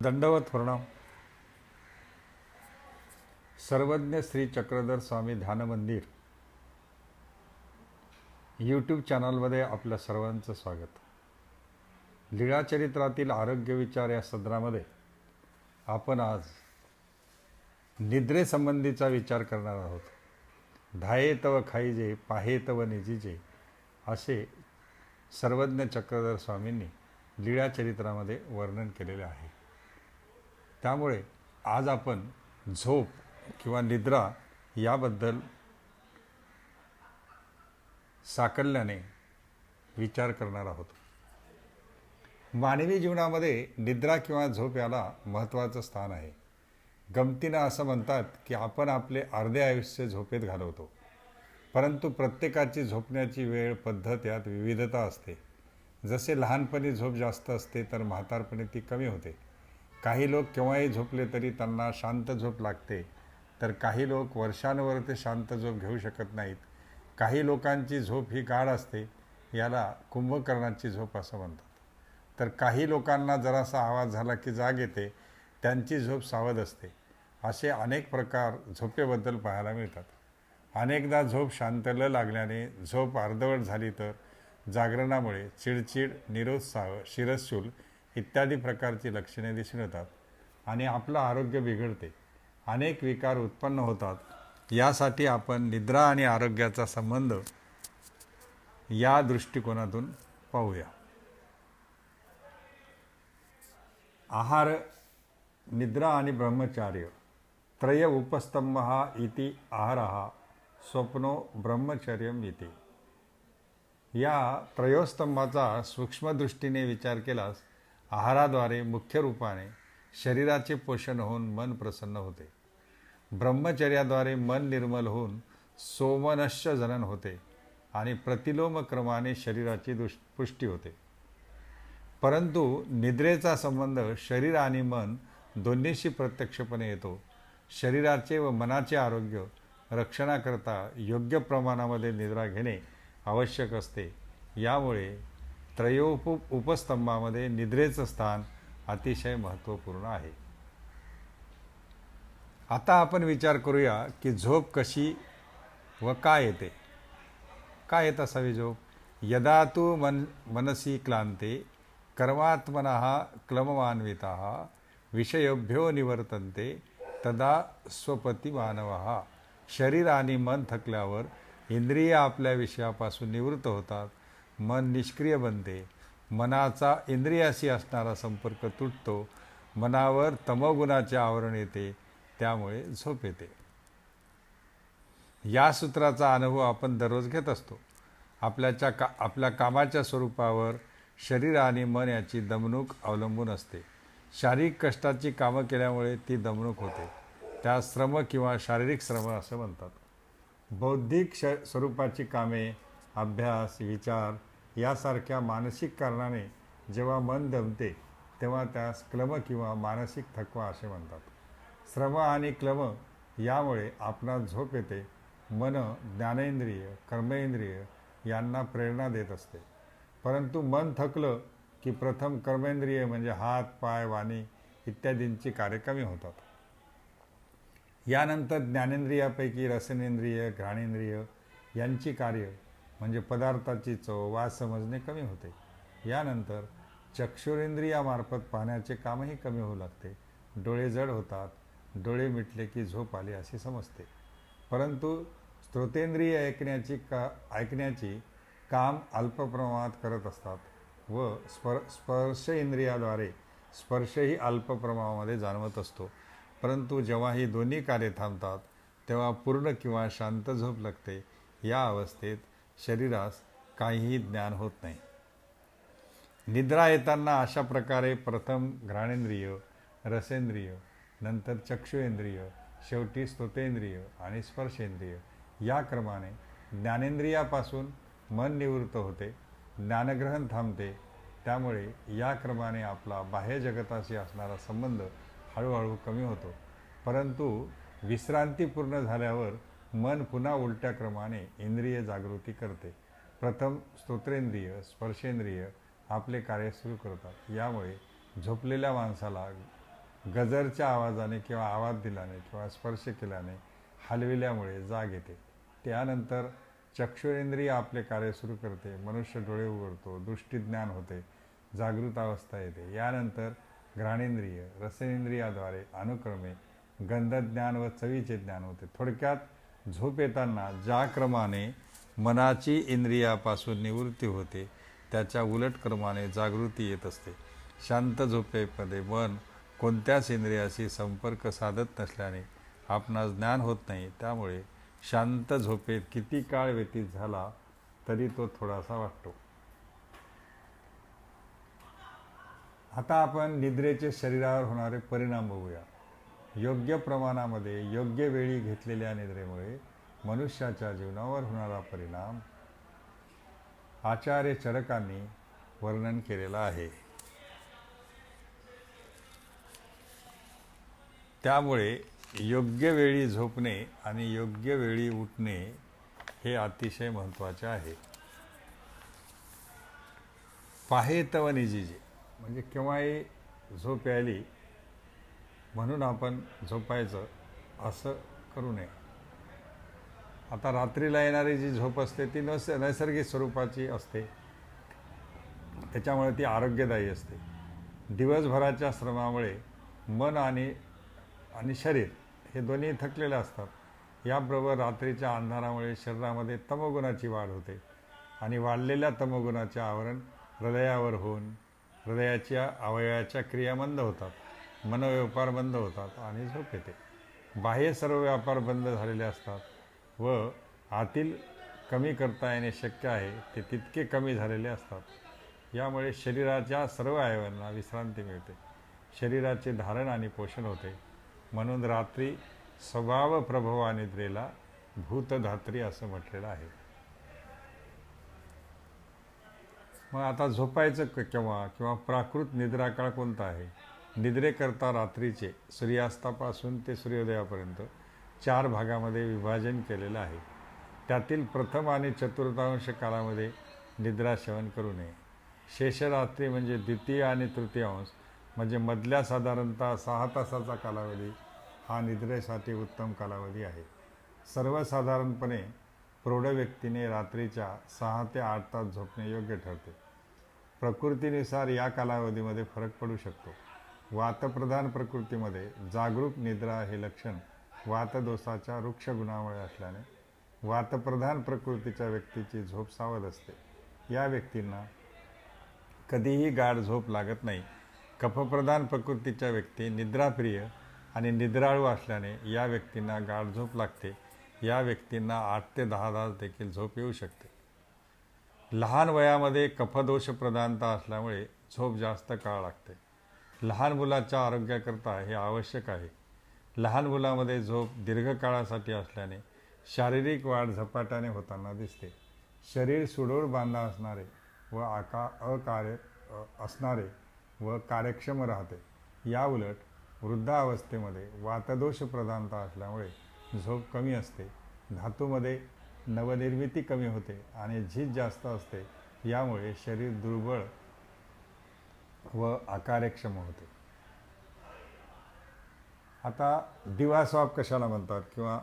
दंडवत प्रणाम। सर्वज्ञ श्री चक्रधर स्वामी ध्यान मंदिर यूट्यूब चॅनलमध्ये आपल्या सर्वांचं स्वागत. लीळाचरित्रातील आरोग्य विचार या सदरामध्ये आपण आज निद्रेसंबंधीचा विचार करणार आहोत. धाये तव खाईजे पाहे तव निजीजे असे सर्वज्ञ चक्रधर स्वामींनी लीळाचरित्रामध्ये वर्णन केलेले आहे. त्यामुळे आज आपण झोप किंवा निद्रा याबद्दल साकल्याने विचार करणार आहोत. मानवी जीवनामध्ये निद्रा किंवा झोप याला महत्त्वाचं स्थान आहे. गमतीनं असं म्हणतात की आपण आपले अर्धे आयुष्य झोपेत घालवतो. परंतु प्रत्येकाची झोपण्याची वेळ पद्धत यात विविधता असते. जसे लहानपणी झोप जास्त असते तर म्हातारपणी ती कमी होते. काही लोक केव्हाही झोपले तरी त्यांना शांत झोप लागते. तर काही लोक वर्षांवर ते शांत झोप घेऊ शकत नाहीत. काही लोकांची झोप ही गाढ असते याला कुंभकर्णाची झोप असं म्हणतात. तर काही लोकांना जरासा आवाज झाला की जाग येते त्यांची झोप सावध असते. असे अनेक प्रकार झोपेबद्दल पाहायला मिळतात. अनेकदा झोप शांतल लागल्याने झोप अर्धवट झाली तर जागरणामुळे चिडचिड निरोत्साह शिरशूल इत्यादी प्रकारची लक्षणे दिसून येतात आणि आपलं आरोग्य बिघडते. अनेक विकार उत्पन्न होतात. यासाठी आपण निद्रा आणि आरोग्याचा संबंध या दृष्टिकोनातून पाहूया. आहार निद्रा आणि ब्रह्मचार्य त्रय उपस्तंभ हा इति आहार स्वप्नो ब्रह्मचर्यम इति. या त्रयोस्तंभाचा सूक्ष्मदृष्टीने विचार केलास आहाराद्वारे मुख्य रूपाने शरीराचे पोषण होऊन मन प्रसन्न होते. ब्रह्मचर्याद्वारे मन निर्मल होऊन सोमनश्य जनन होते आणि प्रतिलोम क्रमाने शरीराची दुष पुष्टी होते. परंतु निद्रेचा संबंध शरीर आणि मन दोन्हीशी प्रत्यक्षपणे येतो. शरीराचे व मनाचे आरोग्य रक्षणाकरता योग्य प्रमाणामध्ये निद्रा घेणे आवश्यक असते. यामुळे त्रयोप उपस्तंभामध्ये निद्रेचं स्थान अतिशय महत्त्वपूर्ण आहे. आता आपण विचार करूया की झोप कशी व का येते? का येत असावी झोप? यदा तू मन मनसी क्लांते कर्मात्मन क्लममान्विता विषयोभ्यो निवर्तन्ते तदा स्वपती मानव शरीर आणि मन थकल्यावर इंद्रिय आपल्या विषयापासून निवृत्त होतात. मन निष्क्रिय बनते. मनाचा इंद्रियाशी असणारा संपर्क तुटतो. मनावर तमोगुणाचे आवरण येते. त्यामुळे झोप येते. या सूत्राचा अनुभव आपण दररोज घेत असतो. आपल्याच्या का आपल्या कामाच्या स्वरूपावर शरीर आणि मन याची दमणूक अवलंबून असते. शारीरिक कष्टाची कामं केल्यामुळे ती दमणूक होते. त्या श्रम किंवा शारीरिक श्रम असं म्हणतात. बौद्धिक श स्वरूपाची कामे अभ्यास विचार यासारख्या मानसिक कारणाने जेव्हा मन दमते तेव्हा त्यास क्लम किंवा मानसिक थकवा असे म्हणतात. श्रम आणि क्लम यामुळे आपणास झोप येते मन ज्ञानेंद्रिय कर्मेंद्रिय यांना प्रेरणा देत असते. परंतु मन थकलं की प्रथम कर्मेंद्रिय म्हणजे हात पाय वाणी इत्यादींची कार्य कमी होतात. यानंतर ज्ञानेंद्रियापैकी रसनेंद्रिय घ्राणेंद्रिय यांची कार्य म्हणजे पदार्थाची चव वास समजणे कमी होते. यानंतर चक्षुरेंद्रियामार्फत पाहण्याचे कामही कमी होऊ लागते. डोळे जड होतात. डोळे मिटले की झोप आली असे समजते. परंतु स्त्रोतेंद्रिय ऐकण्याची का ऐकण्याची काम अल्प प्रमाणात करत असतात व स्पर स्पर्श इंद्रियाद्वारे स्पर्शही अल्प प्रमाणामध्ये जाणवत असतो. परंतु जेव्हा ही दोन्ही कार्य थांबतात तेव्हा पूर्ण किंवा शांत झोप लागते. या अवस्थेत शरीरास काहीही ज्ञान होत नाही. निद्रा येताना अशा प्रकारे प्रथम घ्राणेंद्रिय रसेंद्रिय नंतर चक्षुएंद्रिय शेवटी स्तोतेंद्रिय आणि स्पर्शेंद्रिय या क्रमाने ज्ञानेंद्रियापासून मन निवृत्त होते ज्ञानग्रहण थांबते. त्यामुळे या क्रमाने आपला बाह्य जगताशी असणारा संबंध हळूहळू कमी होतो. परंतु विश्रांती पूर्ण झाल्यावर मन पुन्हा उलट्या क्रमाने इंद्रिय जागृती करते. प्रथम स्तोत्रेंद्रिय स्पर्शेंद्रिय आपले कार्य सुरू करतात. यामुळे झोपलेल्या माणसाला गजरच्या आवाजाने किंवा आवाज दिल्याने किंवा स्पर्श केल्याने हलविल्यामुळे जाग येते. त्यानंतर चक्षुरेंद्रिय आपले कार्य सुरू करते. मनुष्य डोळे उघडतो दृष्टीज्ञान होते जागृत अवस्था येते. यानंतर घ्राणेंद्रिय रसेंद्रियाद्वारे अनुक्रमे गंधज्ञान व चवीचे ज्ञान होते. थोडक्यात झोप येताना ज्या क्रमाने मनाची इंद्रियापासून निवृत्ती होते त्याच्या उलट क्रमाने जागृती येत असते. शांत झोपेमध्ये मन कोणत्याच इंद्रियाशी संपर्क साधत नसल्याने आपणास ज्ञान होत नाही त्यामुळे शांत झोपेत किती काळ व्यतीत झाला तरी तो थोडासा वाटतो. आता आपण निद्रेचे शरीरावर होणारे परिणाम बघूया. योग्य प्रमाणामध्ये योग्य वेळी घेतलेल्या निद्रेमुळे मनुष्याच्या जीवनावर होणारा परिणाम आचार्य चरकांनी वर्णन केलेला आहे. त्यामुळे योग्य वेळी झोपणे आणि योग्य वेळी उठणे हे अतिशय महत्त्वाचे आहे. पाहे तव निजीजे म्हणजे केव्हाही झोप यायली म्हणून आपण झोपायचं असं करू नये. आता रात्रीला येणारी जी झोप असते ती नस नैसर्गिक स्वरूपाची असते. त्याच्यामुळे ती आरोग्यदायी असते. दिवसभराच्या श्रमामुळे मन आणि आणि शरीर हे दोन्ही थकलेले असतात. याबरोबर रात्रीच्या अंधारामुळे शरीरामध्ये तमोगुणाची वाढ होते आणि वाढलेल्या तमोगुणाचे आवरण हृदयावर होऊन हृदयाच्या अवयवाच्या क्रिया मंद होतात. मनोव्यापार बंद होतात आणि झोप येते. बाह्य सर्व व्यापार बंद झालेले असतात व आतील कमी करता येणे शक्य आहे ते तितके कमी झालेले असतात. यामुळे शरीराच्या सर्व अवयवांना विश्रांती मिळते. शरीराचे धारण आणि पोषण होते. म्हणून रात्री स्वभाव प्रभवा निद्रेला भूतधात्री असं म्हटलेलं आहे. मग आता झोपायचं क- केव्हा? किंवा प्राकृत निद्राकाळ कोणता आहे? निद्रेकरता रात्रीचे सूर्यास्तापासून ते सूर्योदयापर्यंत चार भागामध्ये विभाजन केलेलं आहे. त्यातील प्रथम आणि चतुर्थांश कालामध्ये निद्रा सेवन करू नये. शेषरात्री म्हणजे द्वितीय आणि तृतीयांश म्हणजे मधल्या साधारणतः सहा तासाचा कालावधी हा निद्रेसाठी उत्तम कालावधी आहे. सर्वसाधारणपणे प्रौढ व्यक्तीने रात्रीच्या सहा ते आठ तास झोपणे योग्य ठरते. प्रकृतीनुसार या कालावधीमध्ये फरक पडू शकतो. वातप्रधान प्रकृतीमध्ये जागरूक निद्रा हे लक्षण वातदोषाच्या वृक्ष गुणामुळे असल्याने वातप्रधान प्रकृतीच्या व्यक्तीची झोप सावध असते. या व्यक्तींना कधीही गाढ झोप लागत नाही. कफप्रधान प्रकृतीच्या व्यक्ती निद्राप्रिय आणि निद्राळू असल्याने या व्यक्तींना गाढ झोप लागते. या व्यक्तींना आठ ते दहा तास देखील झोप येऊ शकते. लहान वयामध्ये कफदोष प्रधानता असल्यामुळे झोप जास्त काळ लागते. लहान मुलाच्या आरोग्याकरता हे आवश्यक आहे. लहान मुलामध्ये झोप दीर्घकाळासाठी असल्याने शारीरिक वाढ झपाट्याने होताना दिसते. शरीर सुडोळ बांधा असणारे व आका अकार्य असणारे व कार्यक्षम राहते. याउलट वृद्धावस्थेमध्ये वातदोष प्रधानता असल्यामुळे झोप कमी असते. धातूमध्ये नवनिर्मिती कमी होते आणि झीज जास्त असते. यामुळे शरीर दुर्बळ व अकार्यक्षम होते. आता दिवास्वाप कशाला म्हणतात किंवा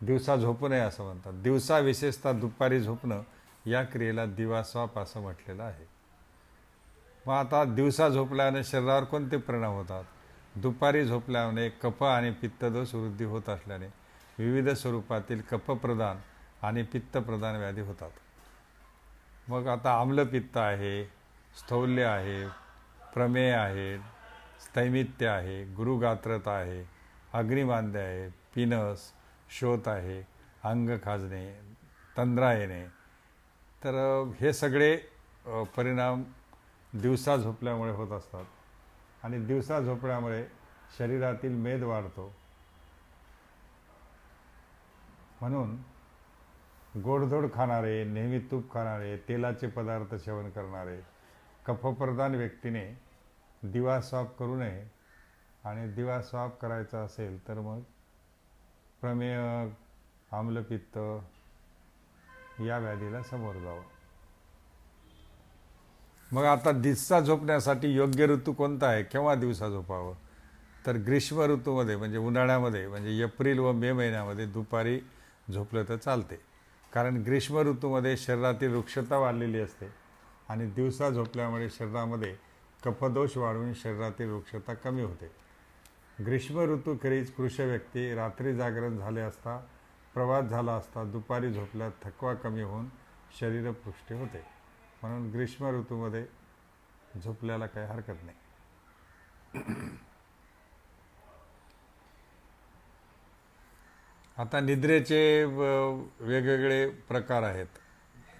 दिवसा झोपू नये असं म्हणतात. दिवसा विशेषतः दुपारी झोपणं या क्रियेला दिवास्वाप असं म्हटलेलं आहे. मग आता दिवसा झोपल्याने शरीरावर कोणते परिणाम होतात? दुपारी झोपल्याने कफ आणि पित्तदोष वृद्धी होत असल्याने विविध स्वरूपातील कफप्रदान आणि पित्तप्रधान व्याधी होतात. मग आता आम्लपित्त आहे स्थौल्य आहे प्रमेय आहे स्थैमित्य आहे गुरुगात्रता आहे अग्निबांध्य आहे पिनस शोत आहे अंग खाजणे तंद्रा येणे. तर हे सगळे परिणाम दिवसा झोपल्यामुळे होत असतात. आणि दिवसा झोपल्यामुळे शरीरातील मेद वाढतो. म्हणून गोडधोड खाणारे नेहमी तूप खाणारे तेलाचे पदार्थ सेवन करणारे कफप्रधान व्यक्तीने दिवा साफ करू नये आणि दिवा साफ करायचा असेल तर मग प्रमेय आम्लपित्त या व्याधीला समोर जावं. मग आता दिवसा झोपण्यासाठी योग्य ऋतू कोणता आहे? केव्हा दिवसा झोपावं? तर ग्रीष्म ऋतूमध्ये म्हणजे उन्हाळ्यामध्ये म्हणजे एप्रिल व मे महिन्यामध्ये दुपारी झोपलं तर चालते. कारण ग्रीष्म ऋतूमध्ये शरीरातील वृक्षता वाढलेली असते आणि दिवसा झोपल्यामुळे शरीरामध्ये कफदोष वाढून शरीरातील वृक्षता कमी होते. ग्रीष्म ऋतूखेरीज कृष व्यक्ती रात्री जागरण झाले असता प्रवास झाला असता दुपारी झोपल्यात थकवा कमी होऊन शरीरपुष्टी होते. म्हणून ग्रीष्म ऋतूमध्ये झोपल्याला काही हरकत नाही. आता निद्रेचे व- वेगवेगळे प्रकार आहेत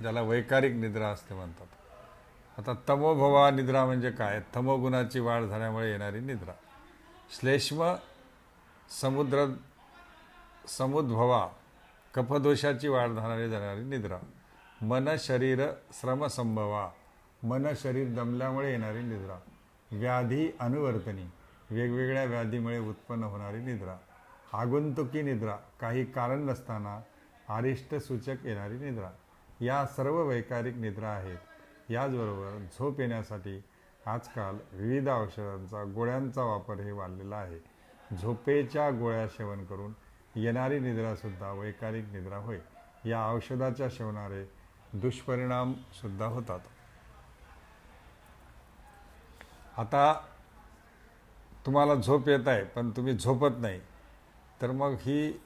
ज्याला वैकारिक निद्रा असते म्हणतात. आता तमोभवा निद्रा म्हणजे काय? तमोगुणाची वाढ झाल्यामुळे येणारी निद्रा. श्लेष्म समुद्र समुद्भवा कफदोषाची वाढ झाणारी जाणारी निद्रा. मन शरीर श्रमसंभवा मन शरीर दमल्यामुळे येणारी निद्रा. व्याधी अनुवर्तनी. वेगवेगळ्या व्याधीमुळे उत्पन्न होणारी निद्रा. आगंतुकी निद्रा काही कारण नसताना आरिष्ट सूचक येणारी निद्रा. या सर्व वैकारिक निद्रा आहेत. याचबरोबर झोप येण्यासाठी आजकाल विविध औषधांचा गोळ्यांचा वापर हे वाढलेला आहे. झोपेच्या गोळ्या सेवन करून येणारी निद्रासुद्धा वैकारिक निद्रा होय. या औषधाच्या सेवनारे दुष्परिणामसुद्धा होतात. आता तुम्हाला झोप येत आहे पण तुम्ही झोपत नाही तर मग ही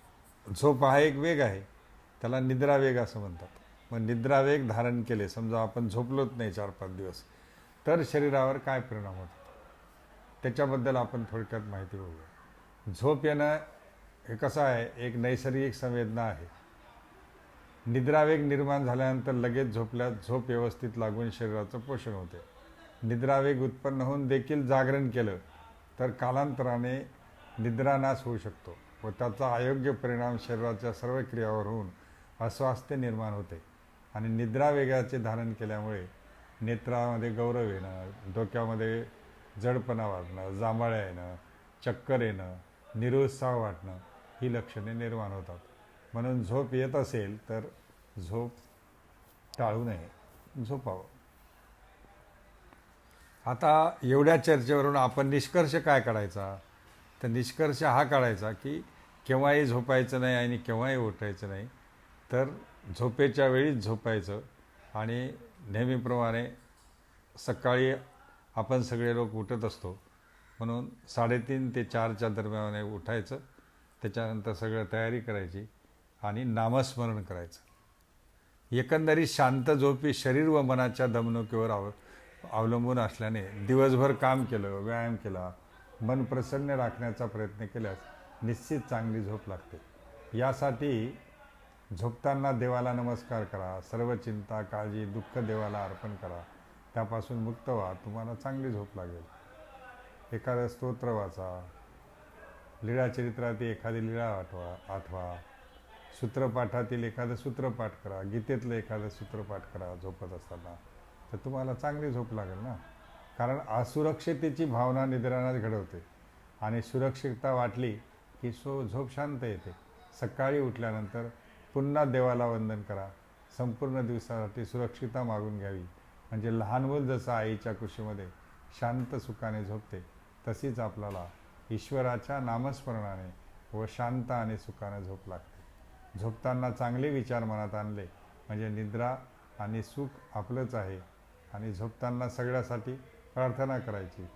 झोप हा एक वेग आहे. त्याला निद्रा वेग असं म्हणतात. मग निद्रावेग धारण केले. समजा आपण झोपलोच नाही चार पाच दिवस. तर शरीरावर काय परिणाम होतो? त्याच्याबद्दल आपण थोडक्यात माहिती बघूया. झोप येणं हे कसं आहे? एक नैसर्गिक संवेदना आहे. निद्रावेग निर्माण झाल्यानंतर लगेच झोपल्यात झोप व्यवस्थित लागून शरीराचं पोषण होते. निद्रावेग उत्पन्न होऊन देखील जागरण केलं तर कालांतराने निद्रानाश होऊ शकतो व त्याचा अयोग्य परिणाम शरीराच्या सर्व क्रियावर होऊन अस्वास्थ्य निर्माण होते. आणि निद्रा वेगाचे धारण केल्यामुळे नेत्रामध्ये गौरव येणं डोक्यामध्ये जडपणा वाढणं जांभळ्या येणं चक्कर येणं निरुत्साह वाटणं ही लक्षणे निर्माण होतात. म्हणून झोप येत असेल तर झोप टाळू नये. झोपावं. आता एवढ्या चर्चेवरून आपण निष्कर्ष काय काढायचा? तर निष्कर्ष हा काढायचा की केव्हाही झोपायचं नाही आणि केव्हाही उठायचं नाही तर झोपेच्या वेळीच झोपायचं. आणि नेहमीप्रमाणे सकाळी आपण सगळे लोक उठत असतो. म्हणून साडेतीन ते चारच्या दरम्यान उठायचं. त्याच्यानंतर सगळं तयारी करायची आणि नामस्मरण करायचं. एकंदरीत शांत झोपी शरीर व मनाच्या दमणुकीवर आव अवलंबून असल्याने दिवसभर काम केलं व्यायाम केला मन प्रसन्न राखण्याचा प्रयत्न केल्यास निश्चित चांगली झोप लागते. यासाठी झोपताना देवाला नमस्कार करा सर्व चिंता काळजी दुःख देवाला अर्पण करा. त्यापासून मुक्त व्हा तुम्हाला चांगली झोप लागेल. एखादं स्तोत्र वाचा. लीळाचरित्रातील एखादी लीळा आठवा आठवा. सूत्रपाठातील एखादं सूत्रपाठ करा गीतेतलं एखादं सूत्रपाठ करा झोपत असताना. तर तुम्हाला चांगली झोप लागेल ना? कारण असुरक्षितेची भावना निद्रानाच घडवते. आणि सुरक्षितता वाटली की सो झोप शांत येते. सकाळी उठल्यानंतर पुन्हा देवाला वंदन करा. संपूर्ण दिवसासाठी सुरक्षिता मागून घ्यावी. म्हणजे लहान मूल जसं आईच्या कुशीमध्ये शांत सुखाने झोपते तशीच आपल्याला ईश्वराच्या नामस्मरणाने व शांत आणि सुखाने झोप लागते. झोपताना चांगले विचार मनात आणले म्हणजे निद्रा आणि सुख आपलंच आहे. आणि झोपताना सगळ्यासाठी प्रार्थना करायची.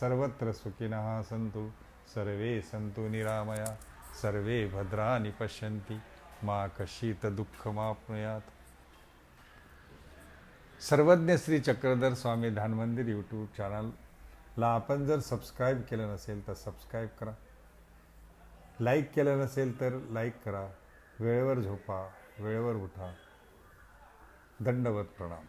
सर्वत्र सुखिनः संतु सर्वे संतु निरामया सर्वे भद्राणी पश्यन्ति. मा कशीत दुःख मापनुयात सर्वज्ञ श्री चक्रधर स्वामी धानमंदिर यूट्यूब चॅनलला आपण जर सबस्क्राईब केलं नसेल तर सबस्क्राईब करा. लाईक केलं नसेल तर लाईक करा. वेळेवर झोपा वेळेवर उठा. दंडवत प्रणाम.